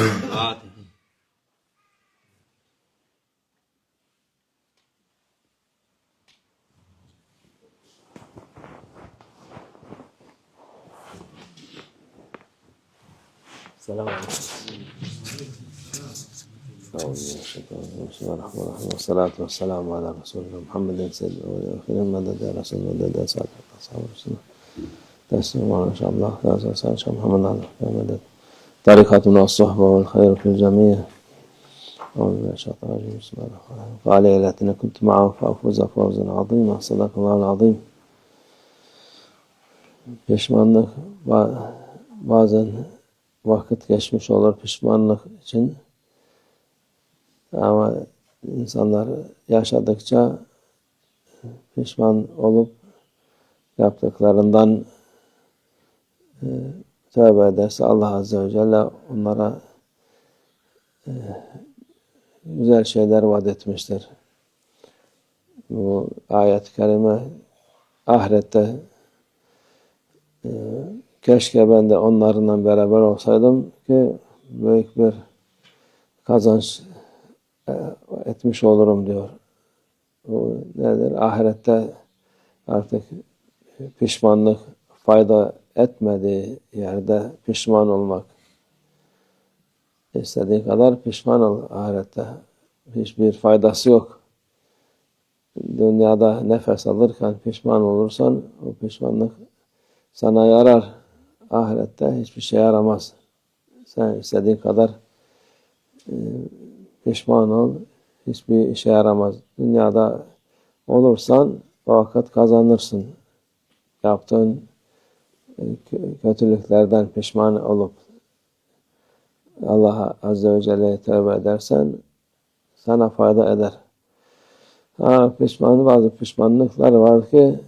السلام عليكم والصلاة والسلام على رسول الله محمد سيد الأولين مدد يا رسول مدد يا سعد أصحاب السنة تسلم إن شاء الله لا تنسى إن شاء الله محمد على مدد tarikatun as-sohba vel hayru fil cemiyye. Allah'a şahit aracım. Bismillahirrahmanirrahim. Ve aleyhi elatine kuntu ma'am fa'fuza fawzan azîmâ. Sadakallahu azîm. Pişmanlık bazen vakit geçmiş olur pişmanlık için. Ama insanlar yaşadıkça pişman olup yaptıklarından e, tövbe ederse Allah Azze ve Celle onlara e, güzel şeyler vaat etmiştir. Bu ayet-i kerime ahirette e, keşke ben de onlarla beraber olsaydım ki büyük bir kazanç e, etmiş olurum diyor. Bu nedir? Ahirette artık pişmanlık fayda etmediği yerde pişman olmak. İstediğin kadar pişman ol ahirette. Hiçbir faydası yok. Dünyada nefes alırken pişman olursan o pişmanlık sana yarar. Ahirette hiçbir şey yaramaz. Sen istediğin kadar e, pişman ol. Hiçbir işe yaramaz. Dünyada olursan o vakit kazanırsın. Yaptığın kötülüklerden pişman olup Allah Azze ve Celle'ye tövbe edersen sana fayda eder. Ha, pişman bazı pişmanlıklar var ki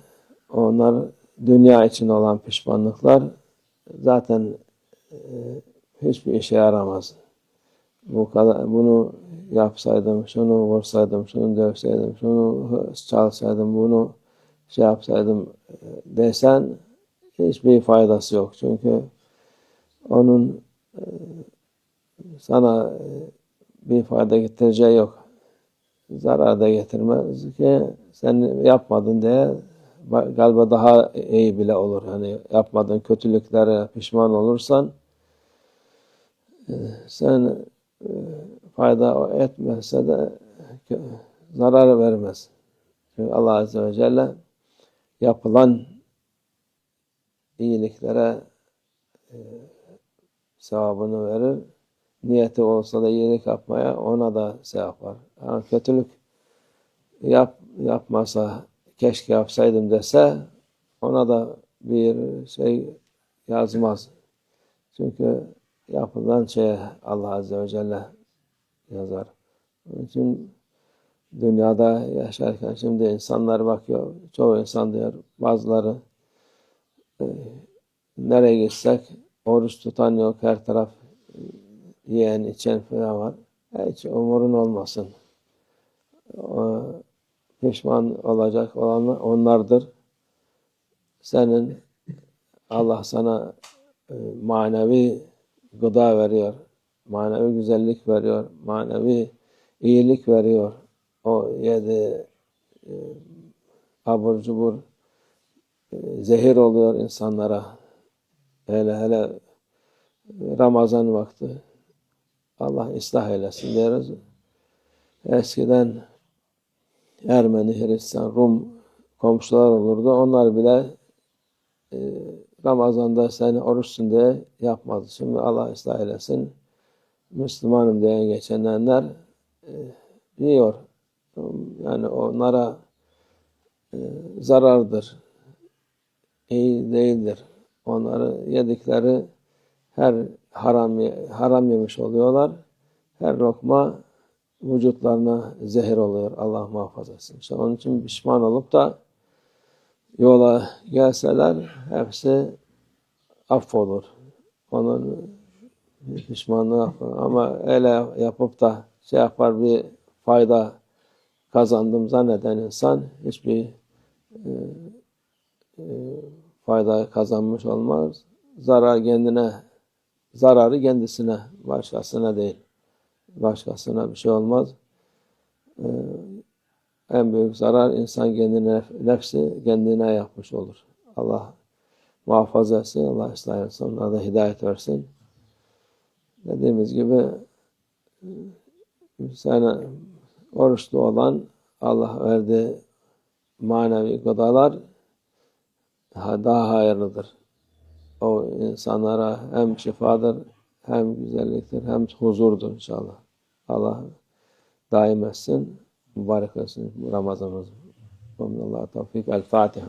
onlar dünya için olan pişmanlıklar zaten e, hiçbir işe yaramaz. Bu kadar bunu yapsaydım, şunu vursaydım, şunu dövseydim, şunu çalsaydım, bunu şey yapsaydım e, desen hiçbir faydası yok. Çünkü onun e, sana e, bir fayda getireceği yok. Zarar da getirmez ki sen yapmadın diye ba- galiba daha iyi bile olur. Hani yapmadığın kötülüklere pişman olursan e, sen fayda etmezse de zarar vermez. Çünkü Allah Azze ve Celle yapılan iyiliklere e, sevabını verir. Niyeti olsa da iyilik yapmaya ona da sevap var. Ama kötülük yap, yapmasa keşke yapsaydım dese ona da bir şey yazmaz. Çünkü yapılan şeye Allah Azze ve Celle yazar. Onun için dünyada yaşarken şimdi insanlar bakıyor, çoğu insan diyor, bazıları nereye gitsek oruç tutan yok, her taraf e, yiyen, içen falan var. Hiç umurun olmasın. O, pişman olacak olanlar onlardır. Senin Allah sana e, manevi gıda veriyor, manevi güzellik veriyor, manevi iyilik veriyor. O yedi e, abur cubur zehir oluyor insanlara. Hele hele Ramazan vakti. Allah ıslah eylesin diyoruz. Eskiden Ermeni, Hristiyan, Rum komşular olurdu. Onlar bile e, Ramazan'da sen oruçsun diye yapmadı. Şimdi Allah ıslah eylesin. Müslümanım diyen geçenler e, yiyor. Yani onlara e, zarardır. İyi değildir. Onları yedikleri her haram haram yemiş oluyorlar. Her lokma vücutlarına zehir oluyor. Allah muhafaza etsin. İşte onun için pişman olup da yola gelseler hepsi affolur. Onun pişmanlığı affolur. Ama öyle yapıp da şey yapar bir fayda kazandım zanneden insan hiçbir e, e, fayda kazanmış olmaz. Zarar kendine zararı kendisine, başkasına değil. Başkasına bir şey olmaz. Ee, en büyük zarar insan kendine, nefsi kendine yapmış olur. Allah muhafaza etsin, Allah ıslah etsin, onlara da hidayet versin. Dediğimiz gibi sana oruçlu olan Allah verdiği manevi gıdalar daha, hayırlıdır. O insanlara hem şifadır, hem güzelliktir, hem huzurdur inşallah. Allah daim etsin, mübarek etsin Ramazanımız. Allah tevfik. El Fatiha.